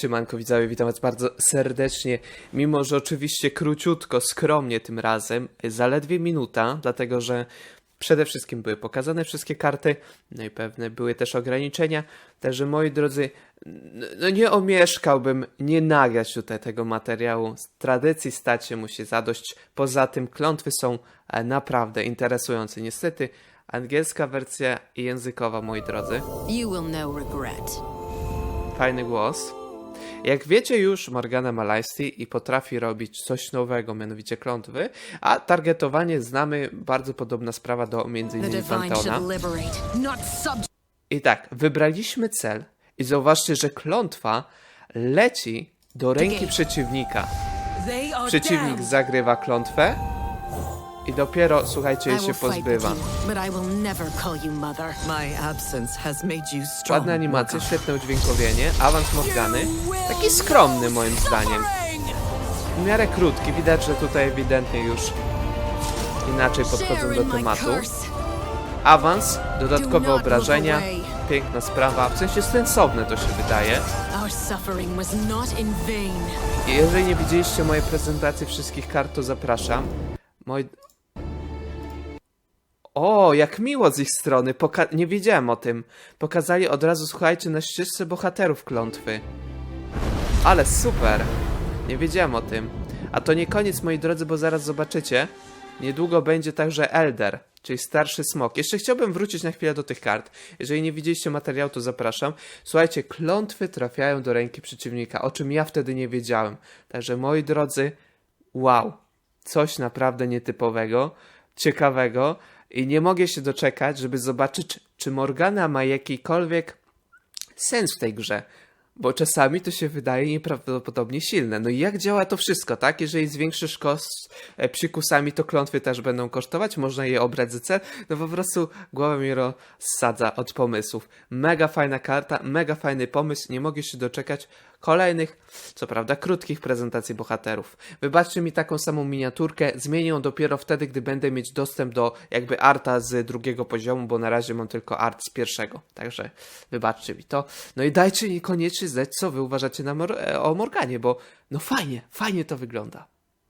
Siemanko widzowie, witam was bardzo serdecznie, mimo że oczywiście króciutko, skromnie tym razem, zaledwie minuta, dlatego że przede wszystkim były pokazane wszystkie karty, no i pewne były też ograniczenia, także moi drodzy, no nie omieszkałbym nie nagrać tutaj tego materiału, z tradycji stać się musi zadość, poza tym klątwy są e, naprawdę interesujące, niestety angielska wersja językowa, moi drodzy. You will no regret. Fajny głos. Jak wiecie już, Morgana ma lifesteal i potrafi robić coś nowego, mianowicie klątwy, a targetowanie znamy, bardzo podobna sprawa do m.in. subject. I tak, wybraliśmy cel i zauważcie, że klątwa leci do ręki przeciwnika. Przeciwnik zagrywa klątwę i dopiero, słuchajcie, jej się pozbywa. Ładne animacje, świetne udźwiękowienie, awans Morgany, taki skromny moim zdaniem. W miarę krótki, widać, że tutaj ewidentnie już inaczej podchodzą do tematu. Awans, Do dodatkowe obrażenia, piękna sprawa, w sensie sensowne to się wydaje. I jeżeli nie widzieliście mojej prezentacji wszystkich kart, to zapraszam. Moi... O, jak miło z ich strony, Poka- nie wiedziałem o tym. Pokazali od razu, słuchajcie, na ścieżce bohaterów klątwy. Ale super, nie wiedziałem o tym. A to nie koniec, moi drodzy, bo zaraz zobaczycie. Niedługo będzie także Elder, czyli starszy smok. Jeszcze chciałbym wrócić na chwilę do tych kart. Jeżeli nie widzieliście materiału, to zapraszam. Słuchajcie, klątwy trafiają do ręki przeciwnika, o czym ja wtedy nie wiedziałem. Także moi drodzy, wow, coś naprawdę nietypowego, ciekawego i nie mogę się doczekać, żeby zobaczyć, czy Morgana ma jakikolwiek sens w tej grze. Bo czasami to się wydaje nieprawdopodobnie silne. No i jak działa to wszystko, tak? Jeżeli zwiększysz koszt e, psikusami, to klątwy też będą kosztować, można je obrać za cel. No po prostu głowa mi rozsadza od pomysłów. Mega fajna karta, mega fajny pomysł, nie mogę się doczekać kolejnych, co prawda krótkich prezentacji bohaterów. Wybaczcie mi taką samą miniaturkę, zmienię ją dopiero wtedy, gdy będę mieć dostęp do jakby arta z drugiego poziomu, bo na razie mam tylko art z pierwszego. Także wybaczcie mi to. No i dajcie mi koniecznie znać, co wy uważacie na e, o Morganie, bo no fajnie, fajnie to wygląda.